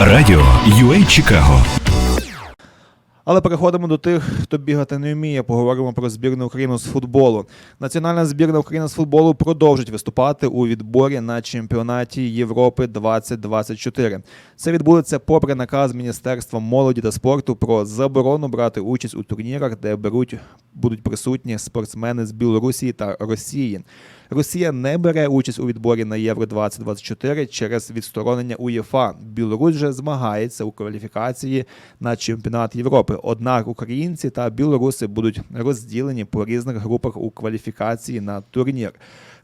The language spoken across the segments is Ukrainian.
Радіо UA Чикаго Але переходимо до тих, хто бігати не вміє. Поговоримо про збірну України з футболу. Національна збірна України з футболу продовжить виступати у відборі на чемпіонаті Європи 2024. Це відбудеться попри наказ Міністерства молоді та спорту про заборону брати участь у турнірах, де беруть будуть присутні спортсмени з Білорусі та Росії. Росія не бере участь у відборі на Євро 2024 через відсторонення УЄФА. Білорусь же змагається у кваліфікації на чемпіонат Європи. Однак українці та білоруси будуть розділені по різних групах у кваліфікації на турнір.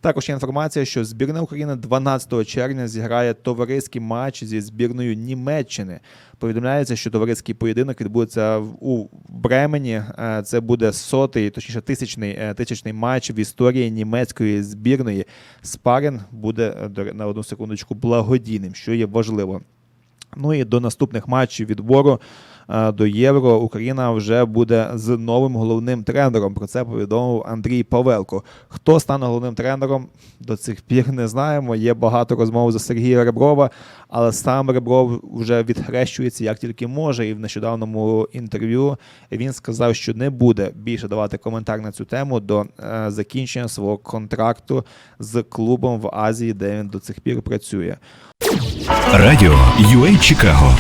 Також є інформація, що збірна України 12 червня зіграє товариський матч зі збірною Німеччини. Повідомляється, що товариський поєдинок відбудеться у Бремені. Е, Це буде сотий, точніше тисячний, е, тисячний матч в історії німецької збірної. Спарин буде е, на одну секундочку благодійним, що є важливо. Ну і до наступних матчів відбору до Євро Україна вже буде з новим головним тренером. Про це повідомив Андрій Павелко. Хто стане головним тренером до цих пір не знаємо. Є багато розмов за Сергія Реброва, але сам Ребров вже відхрещується як тільки може. І в нещодавному інтерв'ю він сказав, що не буде більше давати коментар на цю тему до е, закінчення свого контракту з клубом в Азії, де він до цих пір працює. Радіо UA Чикаго